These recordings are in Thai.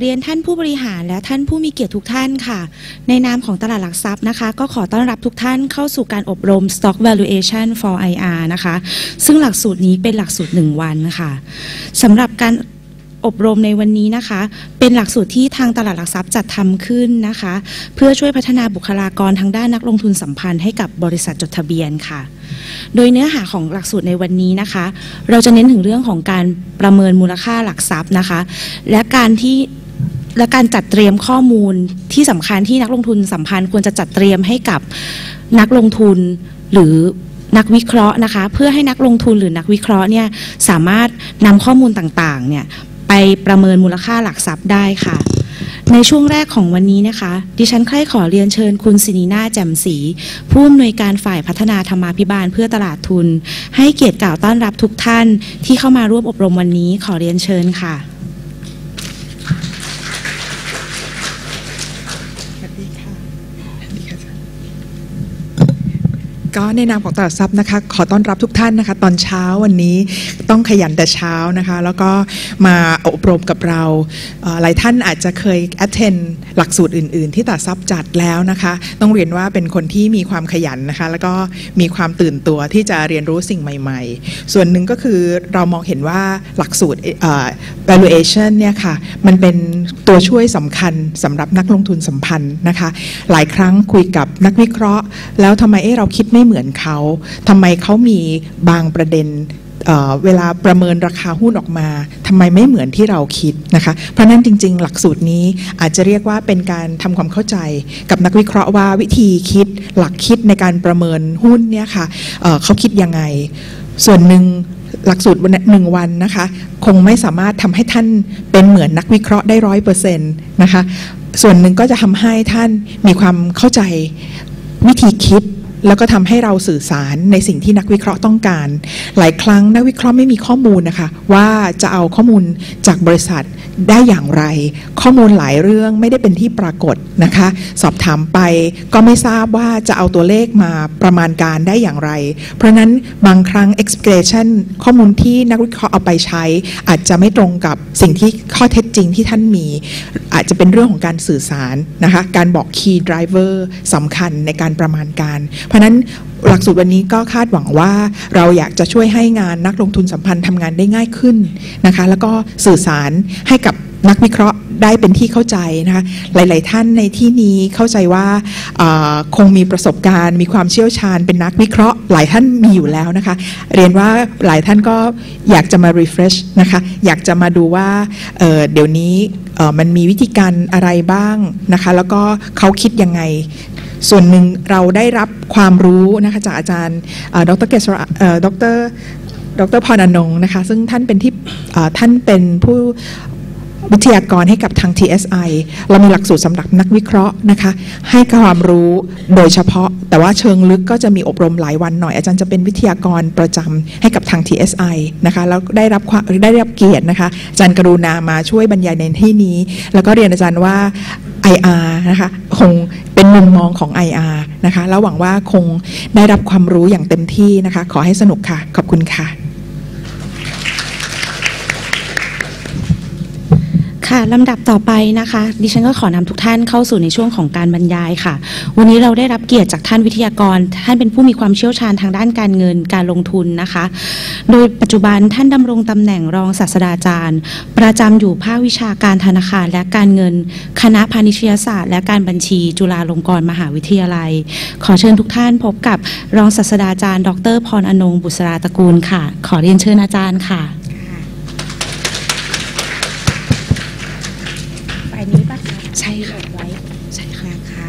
เรียนท่านผู้บริหารและท่านผู้มีเกียรติทุกท่านค่ะ ในนามของตลาดหลักทรัพย์นะคะ ก็ขอต้อนรับทุกท่านเข้าสู่การอบรม Stock Valuation for IR นะคะ ซึ่งหลักสูตรนี้เป็นหลักสูตร 1 วันค่ะสำหรับการ อบรมในวันนี้นะคะ เป็นหลักสูตรที่ทางตลาดหลักทรัพย์จัดทำขึ้นนะคะ เพื่อช่วยพัฒนาบุคลากรทางด้านนักลงทุนสัมพันธ์ให้กับบริษัทจดทะเบียนค่ะ โดยเนื้อหาของหลักสูตรในวันนี้นะคะ เราจะเน้นถึงเรื่องของการประเมินมูลค่าหลักทรัพย์นะคะ และการที่และการจัดเตรียมข้อมูลที่สำคัญที่นักลงทุนสัมพันธ์ควรจะจัดเตรียมให้กับนักลงทุนหรือนักวิเคราะห์นะคะ เพื่อให้นักลงทุนหรือนักวิเคราะห์เนี่ยสามารถนำข้อมูลต่างๆเนี่ย ไปประเมินมูลค่าหลักทรัพย์ได้ค่ะ ในช่วงแรกของวันนี้นะคะ ดิฉันใคร่ขอเรียนเชิญคุณสินีนาแจ่มศรีผู้อำนวยการฝ่ายพัฒนาธรรมาภิบาลเพื่อตลาดทุน ให้เกียรติกล่าวต้อนรับทุกท่านที่เข้ามาร่วมอบรมวันนี้ขอเรียนเชิญค่ะ ก็ในนามของตลาดทรัพย์นะคะขอต้อนรับทุกท่านนะคะ ตอนเช้าวันนี้ต้องขยันแต่เช้านะคะ แล้วก็มาอบรมกับเรา หลายท่านอาจจะเคย attend หลักสูตรอื่น ๆ ที่ตลาดทรัพย์จัดแล้วนะคะ ต้องเรียนว่าเป็นคนที่มีความขยันนะคะ แล้วก็มีความตื่นตัวที่จะเรียนรู้สิ่งใหม่ ๆ ส่วนหนึ่งก็คือเรามองเห็นว่าหลักสูตร valuation เนี่ยค่ะมันเป็นตัวช่วยสำคัญสำหรับนักลงทุนสัมพันธ์นะคะ หลายครั้งคุยกับนักวิเคราะห์ แล้วทำไมเอ๊เราคิดไม่เหมือนเขาทำไมเขามีบางประเด็นเวลาประเมินราคาหุ้นออกมาทำไมไม่เหมือนที่เราคิดนะคะ เพราะนั้นจริง ๆ หลักสูตรนี้อาจจะเรียกว่าเป็นการทำความเข้าใจกับนักวิเคราะห์ว่าวิธีคิดหลักคิดในการประเมินหุ้นเนี่ยค่ะเเขาคิดยังไง ส่วนหนึ่งหลักสูตรวันหนึ่งวันนะคะ คงไม่สามารถทำให้ท่านเป็นเหมือนนักวิเคราะห์ได้ร้อยเปอร์เซ็นต์นะคะส่วนหนึ่งก็จะทำให้ท่านมีความเข้าใจวิธีคิด แล้วก็ทำให้เราสื่อสารในสิ่งที่นักวิเคราะห์ต้องการ หลายครั้งนักวิเคราะห์ไม่มีข้อมูลนะคะว่าจะเอาข้อมูลจากบริษัทได้อย่างไร ข้อมูลหลายเรื่องไม่ได้เป็นที่ปรากฏนะคะ สอบถามไปก็ไม่ทราบว่าจะเอาตัวเลขมาประมาณการได้อย่างไร เพราะฉะนั้นบางครั้ง expectation ข้อมูลที่นักวิเคราะห์เอาไปใช้ อาจจะไม่ตรงกับสิ่งที่ข้อเท็จจริงที่ท่านมี อาจจะเป็นเรื่องของการสื่อสารนะคะการบอก key driver สำคัญในการประมาณการราะฉะนั้นหลักสูตรวันนี้ก็คาดหวังว่าเราอยากจะช่วยให้งานนักลงทุนสัมพันธ์ทำงานได้ง่ายขึ้นนะคะ แล้วก็สื่อสารให้กับนักวิเคราะห์ได้เป็นที่เข้าใจนะคะหลาย ๆ ท่านในที่นี้เข้าใจว่าคงมีประสบการณ์ มีความเชี่ยวชาญเป็นนักวิเคราะห์ หลายท่านมีอยู่แล้วนะคะ เรียนว่าหลายท่านก็อยากจะมา refresh นะคะอยากจะมาดูว่าเเดี๋ยวนี้มันมีวิธีการอะไรบ้างนะคะ แล้วก็เขาคิดยังไง ส่วนหนึ่งเราได้รับความรู้นะคะจากอาจารย์เอ่อดรเกษราเอ่อดรดรพรอนงค์นะคะซึ่งท่านเป็นที่ท่านเป็นผู้วิทยากรให้กับทาง TSI เรามีหลักสูตรสำหรับนักวิเคราะห์นะคะ ให้ความรู้โดยเฉพาะ แต่ว่าเชิงลึกก็จะมีอบรมหลายวันหน่อย อาจารย์จะเป็นวิทยากรประจำให้กับทาง TSI นะคะแล้วได้รับได้รับเกียรตินะคะอาจารย์กรุณามาช่วยบรรยายในที่นี้ แล้วก็เรียนอาจารย์ว่า IR นะคะคงเป็นมุมมองของ IR นะคะแล้วหวังว่าคงได้รับความรู้อย่างเต็มที่นะคะ ขอให้สนุกค่ะ ขอบคุณค่ะ ค่ะลำดับต่อไปนะคะ ดิฉันก็ขอนำทุกท่านเข้าสู่ในช่วงของการบรรยายค่ะ วันนี้เราได้รับเกียรติจากท่านวิทยากร ท่านเป็นผู้มีความเชี่ยวชาญทางด้านการเงินการลงทุนนะคะ โดยปัจจุบันท่านดำรงตำแหน่งรองศาสตราจารย์ ประจำอยู่ภาควิชาการธนาคารและการเงิน คณะพาณิชยศาสตร์ และการบัญชี จุฬาลงกรณ์มหาวิทยาลัย ขอเชิญทุกท่านพบกับรองศาสตราจารย์ ดร พรอนงบุษราตระกูลค่ะ ขอเรียนเชิญอาจารย์ค่ะ ช่ค่ะไว้ใช่ค่ะนะคะ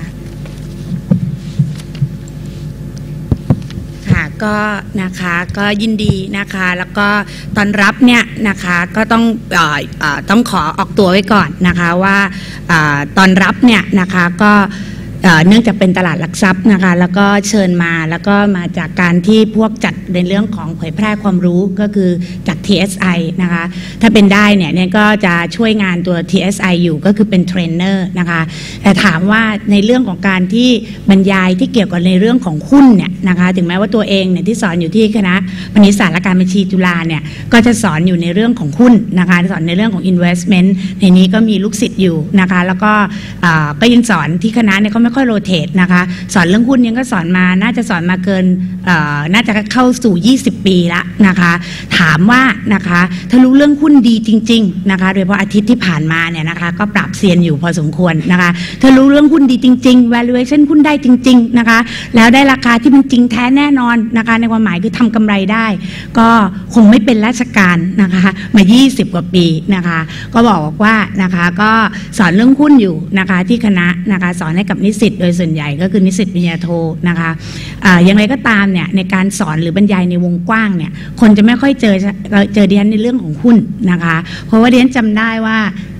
ค่ะก็นะคะก็ยินดีนะคะ แล้วก็ตอนรับเนี่ยนะคะก็ต้องออต้องขอออกตัวไว้ก่อนนะคะว่าอาตอนรับเนี่ยนะคะก็ เนื่องจากเป็นตลาดหลักทรัพย์นะคะ แล้วก็เชิญมาแล้วก็มาจากการที่พวกจัดในเรื่องของเผยแพร่ความรู้ก็คือจาก TSI นะคะ ถ้าเป็นได้เนี่ยเนี่ยก็จะช่วยงานตัว TSI อยู่ก็คือเป็นเทรนเนอร์นะคะ แต่ถามว่าในเรื่องของการที่บรรยายที่เกี่ยวกับในเรื่องของหุ้นเนี่ยนะคะ ถึงแม้ว่าตัวเองเนี่ยที่สอนอยู่ที่คณะบณิตศาสตร์และการบัญชีจุฬาเนี่ยก็จะสอนอยู่ในเรื่องของหุ้นนะคะสอนในเรื่องของ investment ในนี้ก็มีลูกศิษย์อยู่นะคะ แล้วก็ก็ยังสอนที่คณะเนี่ยก็ไม่ค่อยโรเตทนะคะ สอนเรื่องหุ้นยังก็สอนมาน่าจะสอนมาเกินน่าจะเข้าสู่ 20 ปีละนะคะ ถามว่านะคะถ้ารู้เรื่องหุ้นดีจริง ๆนะคะ โดยเฉพาะอาทิตย์ที่ผ่านมาเนี่ยนะคะ ก็ปรับเซียนอยู่พอสมควรนะคะถ้ารู้เรื่องหุ้นดีจริง ๆ valuation หุ้นได้จริง ๆนะคะ แล้วได้ราคาที่มันจริงแท้แน่นอนนะคะ ในความหมายคือทำกำไรได้ ก็คงไม่เป็นราชการนะคะ มา 20 กว่าปีนะคะ ก็บอกว่านะคะก็สอนเรื่องหุ้นอยู่นะคะที่คณะนะคะสอนให้กับนิสิตโดยส่วนใหญ่ก็คือนิสิตปริญญาโทนะคะอะอย่างไรก็ตามเนี่ยในการสอนหรือบรรยายในวงกว้างเนี่ยคนจะไม่ค่อยเจอเจอเดียนในเรื่องของหุ้นนะคะ เพราะว่าเดียนจำได้ว่า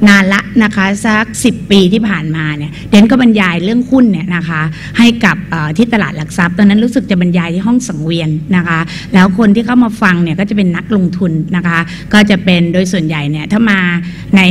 นานละนะคะสัก 10 ปีที่ผ่านมาเนี่ยเดนก็บรรยายเรื่องหุ้นเนี่ยนะคะให้กับที่ตลาดหลักทรัพย์ตอนนั้นรู้สึกจะบรรยายที่ห้องสังเวียนนะคะ แล้วคนที่เข้ามาฟังเนี่ยก็จะเป็นนักลงทุนนะคะ ก็จะเป็นโดยส่วนใหญ่เนี่ยถ้ามาใน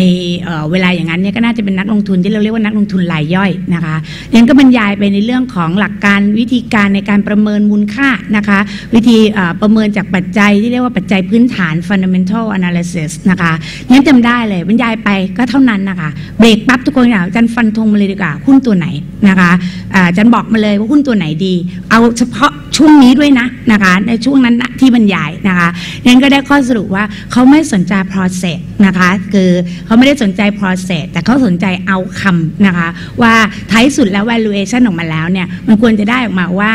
เเวลาอย่างนั้นเนี่ยก็น่าจะเป็นนักลงทุนที่เราเรียกว่านักลงทุนรายย่อยนะคะเรียนก็บรรยายไปในเรื่องของหลักการวิธีการในการประเมินมูลค่านะคะ วิธีประเมินจากปัจจัยที่เรียกว่าปัจจัยพื้นฐาน fundamental analysis นะคะเนี่ยจำได้เลยบรรยายไปก็เท่านั้นนะคะ เบรกปั๊บทุกคนอยากอาจันฟันธงมาเลยดีกว่าหุ้นตัวไหนนะคะอาอาจันบอกมาเลยว่าหุ้นตัวไหนดี เอาเฉพาะช่วงนี้ด้วยนะนะคะ ในช่วงนั้นนะที่บรรยายนะคะงั้นก็ได้ข้อสรุปว่าเขาไม่สนใจ process นะคะ คือเขาไม่ได้สนใจ process แต่เขาสนใจเอาคำนะคะ ว่าท้ายสุดแล้ว valuation ออกมาแล้วเนี่ยมันควรจะได้ออกมาว่า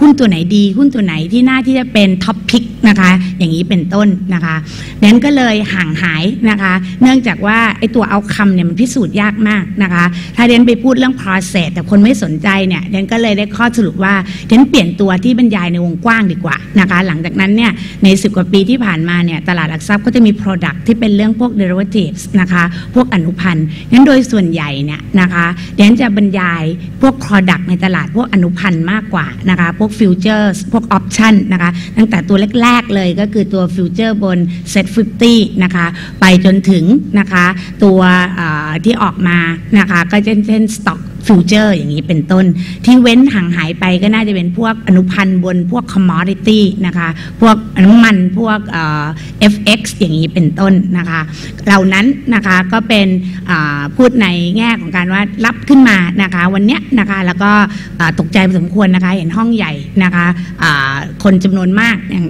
หุ้นตัวไหนดี หุ้นตัวไหนที่น่าที่จะเป็น top pick นะคะอย่างนี้เป็นต้นนะคะนั้นก็เลยห่างหายนะคะ เนื่องจากว่าไอ้ตัวเอาคำเนี่ยมันพิสูจน์ยากมากนะคะ ถ้าเดนไปพูดเรื่อง process แต่คนไม่สนใจเนี่ยเดนก็เลยได้ข้อสรุปว่าเดนเปลี่ยนตัวที่บรรยายในวงกว้างดีกว่านะคะ หลังจากนั้นเนี่ยใน 10 กว่าปีที่ผ่านมาเนี่ยตลาดหลักทรัพย์ก็จะมี product ที่เป็นเรื่องพวก derivatives นะคะพวกอนุพันธ์งั้นโดยส่วนใหญ่เนี่ยนะคะเดนจะบรรยายพวก product ในตลาดพวกอนุพันธ์มากกว่านะคะพวกฟิวเจอร์พวกออปชันนะคะตั้งแต่ตัวแรกๆเลยก็คือตัวฟิวเจอร์บน set 50นะคะไปจนถึงนะคะตัวที่ออกมานะคะก็เช่นเช่น stock ฟิวเจอร์อย่างนี้เป็นต้น ที่เว้นห่างหายไปก็น่าจะเป็นพวกอนุพันธ์บนพวก commodity นะคะ พวกน้ำมันพวกเอ่อ FX อย่างนี้เป็นต้นนะคะ เหล่านั้นนะคะก็เป็นพูดในแง่ของการว่ารับขึ้นมานะคะวันเนี้ยนะคะแล้วก็ตกใจพอสมควรนะคะเห็นห้องใหญ่นะคะคนจำนวนมากอย่าง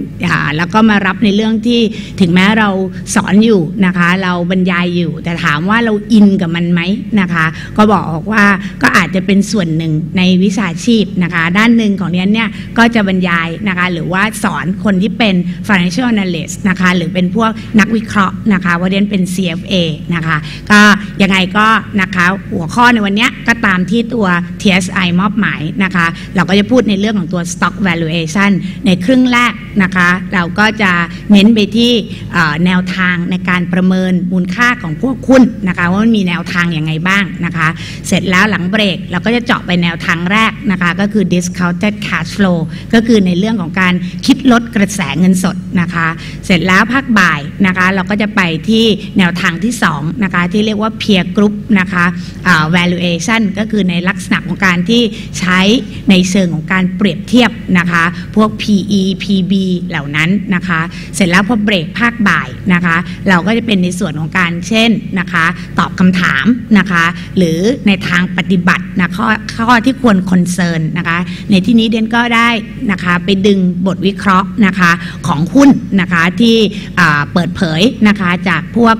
แล้วก็มารับในเรื่องที่ถึงแม้เราสอนอยู่นะคะ เราบรรยายอยู่ แต่ถามว่าเราอินกับมันไหมนะคะ ก็บอกว่าก็อาจจะเป็นส่วนหนึ่งในวิชาชีพนะคะด้านหนึ่งของเนี้ยเนี่ยก็จะบรรยายนะคะหรือว่าสอนคนที่เป็น financial analyst นะคะหรือเป็นพวกนักวิเคราะห์นะคะว่าเรียนเป็น CFA นะคะก็ยังไงก็นะคะหัวข้อในวันเนี้ยก็ตามที่ตัว TSI มอบหมายนะคะเราก็จะพูดในเรื่องของตัว stock valuation ในครึ่งแรกนะคะเราก็จะเน้นไปที่แนวทางในการประเมินมูลค่าของพวกหุ้นนะคะว่ามันมีแนวทางอย่างไงบ้างนะคะเสร็จแล้วหลังเบรกเราก็จะเจาะไปแนวทางแรกนะคะ ก็คือ discounted cash flow ก็คือในเรื่องของการคิดลดกระแสเงินสดนะคะ เสร็จแล้วภาคบ่ายนะคะ เราก็จะไปที่แนวทางที่2นะคะที่เรียกว่า peer group นะคะ valuation ก็คือในลักษณะของการที่ใช้ในเชิงของการเปรียบเทียบนะคะ พวก PE PB เหล่านั้นนะคะ เสร็จแล้วพอเบรกภาคบ่ายนะคะ เราก็จะเป็นในส่วนของการเช่นนะคะ ตอบคำถามนะคะ หรือในทางปฏิบัตินะข้อข้อที่ควรคอนเซิร์นนะคะ ในที่นี้เดนก็ได้นะคะไปดึงบทวิเคราะห์นะคะของหุ้นนะคะที่เปิดเผยนะคะจากพวก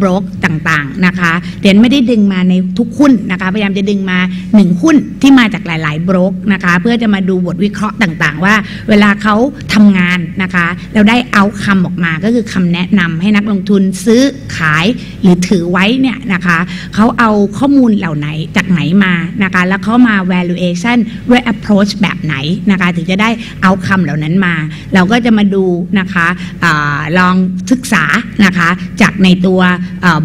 บล็อกต่างๆนะคะเดนไม่ได้ดึงมาในทุกหุ้นนะคะพยายามจะดึงมาหนึ่งหุ้นที่มาจากหลายๆบล็อกนะคะเพื่อจะมาดูบทวิเคราะห์ต่างๆ ว่า เวลาเขาทำงานนะคะแล้วได้เอาคำออกมาก็คือคำแนะนำให้นักลงทุนซื้อขายหรือถือไว้เนี่ยนะคะเขาเอาข้อมูลเหล่าไหนจากไหนนมานะคะแล้วเขามา valuation ด้วย approach แบบไหนนะคะถึงจะได้เอาคำเหล่านั้นมา เราก็จะมาดูนะคะอลองศึกษานะคะจากในตัว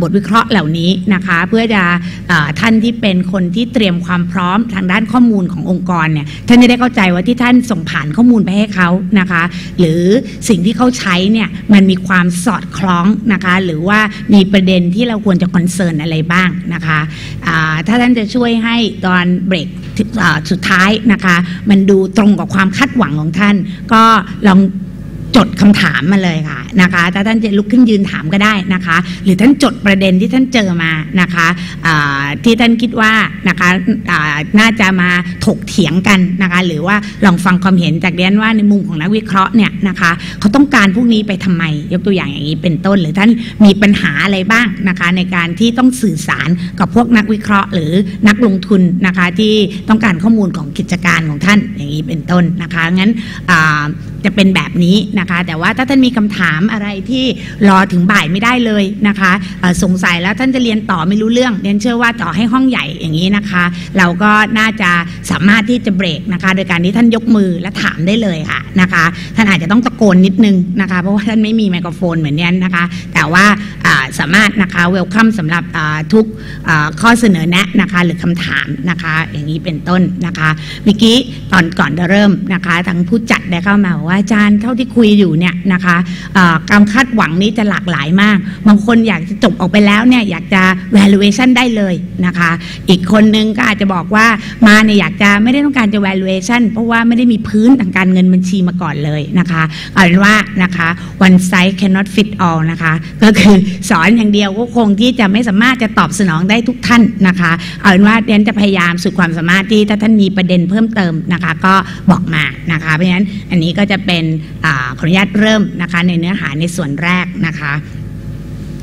บทวิเคราะห์เหล่านี้นะคะเพื่อจะอท่านที่เป็นคนที่เตรียมความพร้อมทางด้านข้อมูลขององค์กรเนี่ยท่านจะได้เข้าใจว่าที่ท่านส่งผ่านข้อมูลไปให้เขานะคะหรือสิ่งที่เขาใช้เนี่ยมันมีความสอดคล้องนะคะหรือว่ามีประเด็นที่เราควรจะคอนเซิร์นอะไรบ้างนะคะถ้าท่านจะช่วยให้ตอนเบรกสุดท้ายนะคะ มันดูตรงกับความคาดหวังของท่าน ก็ลอง จดคำถามมาเลยค่ะนะคะถ้าท่านจะลุกขึ้นยืนถามก็ได้นะคะ หรือท่านจดประเด็นที่ท่านเจอมานะคะที่ท่านคิดว่านะคะอ่าน่าจะมาถกเถียงกันนะคะหรือว่าลองฟังความเห็นจากเรียนว่าในมุมของนักวิเคราะห์เนี่ยนะคะเขาต้องการพวกนี้ไปทำไมยกตัวอย่างอย่างนี้เป็นต้น หรือท่านมีปัญหาอะไรบ้างนะคะในการที่ต้องสื่อสารกับพวกนักวิเคราะห์ หรือนักลงทุนนะคะที่ต้องการข้อมูลของกิจการของท่านอย่างนี้เป็นต้นนะคะงั้น จะเป็นแบบนี้นะคะ แต่ว่าถ้าท่านมีคำถามอะไรที่รอถึงบ่ายไม่ได้เลยนะคะสงสัยแล้วท่านจะเรียนต่อไม่รู้เรื่องเรียนเชื่อว่าต่อให้ห้องใหญ่อย่างนี้นะคะ เราก็น่าจะสามารถที่จะเบรกนะคะ โดยการที่ท่านยกมือและถามได้เลยค่ะนะคะ ท่านอาจจะต้องตะโกนนิดนึงนะคะ เพราะว่าท่านไม่มีไมโครโฟนเหมือนนี้นะคะ แต่ว่า สามารถนะคะเวลคัมสำหรับทุกข้อเสนอแนะนะคะหรือคำถามนะคะอย่างนี้เป็นต้นนะคะเมื่อกี้ตอนก่อนจะเริ่มนะคะทางผู้จัดได้เข้ามาบอกว่าอาจารย์เท่าที่คุยอยู่เนี่ยนะคะการคาดหวังนี้จะหลากหลายมาก บางคนอยากจะจบออกไปแล้วเนี่ยอยากจะ valuation ได้เลยนะคะอีกคนนึงก็อาจจะบอกว่ามาเนี่ยอยากจะไม่ได้ต้องการจะ valuation เพราะว่าไม่ได้มีพื้นทางการเงินบัญชีมาก่อนเลยนะคะเอาเป็นว่านะคะ one size cannot fit all นะคะก็คือสอนอย่างเดียวก็คงที่จะไม่สามารถจะตอบสนองได้ทุกท่านนะคะ เอาเป็นว่าเรนจะพยายามสุดความสามารถที่ถ้าท่านมีประเด็นเพิ่มเติมนะคะ ก็บอกมานะคะ เพราะฉะนั้นอันนี้ก็จะเป็นอขออนุญาตเริ่มนะคะในเนื้อหาในส่วนแรกนะคะ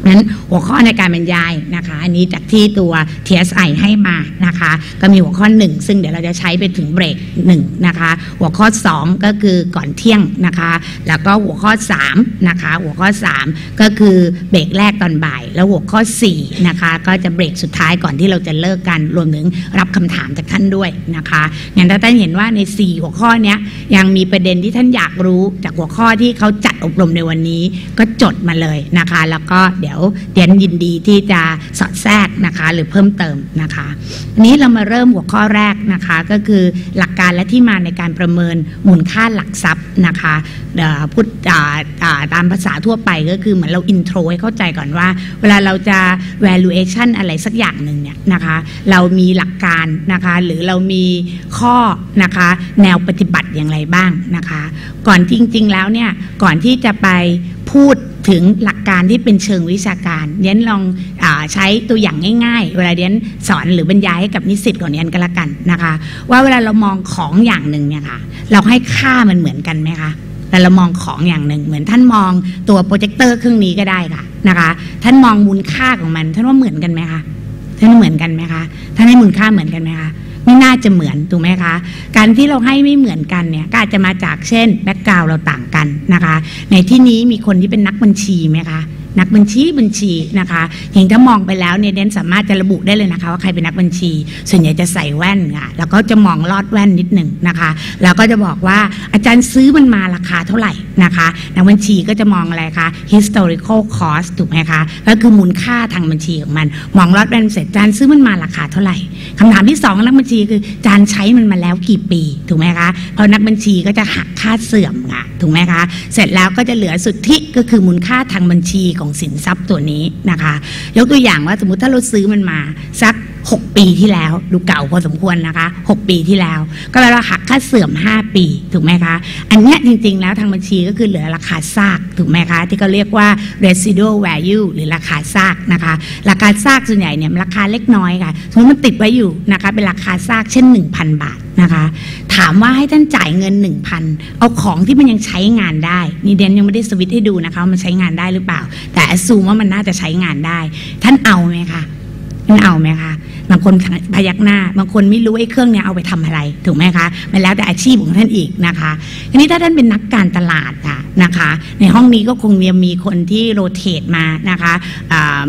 นั้นหัวข้อในการบรรยายนะคะ อันนี้จากที่ตัว TSI ให้มานะคะ ก็มีหัวข้อ 1 ซึ่งเดี๋ยวเราจะใช้ไปถึงเบรก1นะคะ หัวข้อ 2 ก็คือก่อนเที่ยงนะคะ แล้วก็หัวข้อ3นะคะ หัวข้อ 3 ก็คือเบรกแรกตอนบ่าย แล้วหัวข้อ4นะคะ ก็จะเบรกสุดท้ายก่อนที่เราจะเลิกกัน รวมถึงรับคำถามจากท่านด้วยนะคะงั้นถ้าท่านเห็นว่าใน 4 หัวข้อเนี้ยยังมีประเด็นที่ท่านอยากรู้จากหัวข้อที่เขาจัดอบรมในวันนี้ ก็จดมาเลยนะคะ แล้วก็เดี๋ยวเดียนยินดีที่จะสอดแทรกนะคะหรือเพิ่มเติมนะคะอันนี้เรามาเริ่มหัวข้อแรกนะคะก็คือหลักการและที่มาในการประเมินมูลค่าหลักทรัพย์นะคะพูดตามภาษาทั่วไปก็คือเหมือนเราอินโทรให้เข้าใจก่อนว่า เวลาเราจะ valuation อะไรสักอย่างหนึ่งเนี่ยนะคะเรามีหลักการนะคะหรือเรามีข้อนะคะแนวปฏิบัติอย่างไรบ้างนะคะ ก่อนจริง ๆ แล้วเนี่ยก่อนที่จะไปพูด ถึงหลักการที่เป็นเชิงวิชาการเดียนลองอใช้ตัวอย่างง่ายๆ เวลาเดียนสอนหรือบรรยายให้กับนิสิตของเดียนก็แล้วกันนะคะ ว่าเวลาเรามองของอย่างหนึ่งเนี่ยค่ะ เราให้ค่ามันเหมือนกันไหมคะแต่เรามองของอย่างหนึ่ง เหมือนท่านมองตัวโปรเจคเตอร์เครื่องนี้ก็ได้ค่ะนะคะ ท่านมองมูลค่าของมัน ท่านว่าเหมือนกันไหมคะท่านเหมือนกันไหมคะท่านให้มูลค่าเหมือนกันไหมคะ ไม่น่าจะเหมือนถูกไหมคะ การที่เราให้ไม่เหมือนกันเนี่ยก็อาจจะมาจากเช่นแบ็กกราวเราต่างกันนะคะ ในที่นี้มีคนที่เป็นนักบัญชีไหมคะ นักบัญชีบัญชีนะคะอย่างถ้ามองไปแล้วเนี่ยเดนสามารถจะระบุได้เลยนะคะ ว่าใครเป็นนักบัญชี ส่วนใหญ่จะใส่แว่นค่ะแล้วก็จะมองลอดแว่นนิดหนึ่งนะคะแล้วก็จะบอกว่าอาจารย์ซื้อมันมาราคาเท่าไหร่นะคะนักบัญชีก็จะมองอะไรคะ historical cost ถูกไหมคะ ก็คือมูลค่าทางบัญชีของมัน มองลอดแว่นเสร็จอาจารย์ซื้อมันมาราคาเท่าไหร่คำถามที่สองนักบัญชีคืออาจารย์ใช้มันมาแล้วกี่ปีถูกไหมคะเพราะนักบัญชีก็จะหักค่าเสื่อมค่ะถูกไหมคะ เสร็จแล้วก็จะเหลือสุทธิก็คือมูลค่าทางบัญชีของสินทรัพย์ตัวนี้นะคะ ยกตัวอย่างว่าสมมติถ้าเราซื้อมันมาสัก 6 ปีที่แล้ว ดูเก่าพอสมควรนะคะ 6 ปีที่แล้ว ก็แปลว่าหักค่าเสื่อม 5 ปีถูกไหมคะ อันนี้จริงๆแล้วทางบัญชีก็คือเหลือราคาซากถูกไหมคะ ที่เขาเรียกว่า residual value หรือราคาซากนะคะ ราคาซากส่วนใหญ่เนี่ยราคาเล็กน้อยค่ะสมมติมันติดไว้อยู่นะคะเป็นราคาซากเช่น 1,000 บาทนะคะ ถามว่าให้ท่านจ่ายเงิน 1,000 เอาของที่มันยังใช้งานได้ นี่เดนยังไม่ได้สวิตให้ดูนะคะมันใช้งานได้หรือเปล่า แต่อ s ซูมว่ามันน่าจะใช้งานได้ ท่านเอาไหมคะมันเอาไหมคะ บางคนพยักหน้า บางคนไม่รู้ไอ้เครื่องเนี้ยเอาไปทำอะไร ถูกไหมคะ มันแล้วแต่อาชีพของท่านอีกนะคะ ทีนี้ถ้าท่านเป็นนักการตลาด นะคะ ในห้องนี้ก็คงยังมีคนที่โรเตทมานะคะ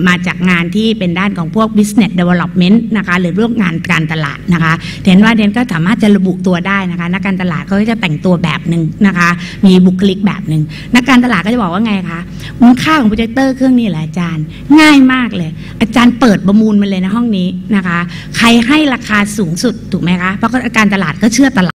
มาจากงานที่เป็นด้านของพวก business development นะคะหรือเรื่องงานการตลาดนะคะเห็นว่าเดนก็สามารถจะระบุตัวได้นะคะ นักการตลาดเขาก็จะแต่งตัวแบบหนึ่งนะคะ มีบุคลิกแบบหนึ่งนักการตลาดก็จะบอกว่าไงคะมูลค่าของโปรเจคเตอร์เครื่องนี้แหละอาจารย์ ง่ายมากเลย อาจารย์เปิดประมูลมาเลยในห้องนี้นะคะ ใครให้ราคาสูงสุดถูกไหมคะเพราะการตลาดก็เชื่อตลาด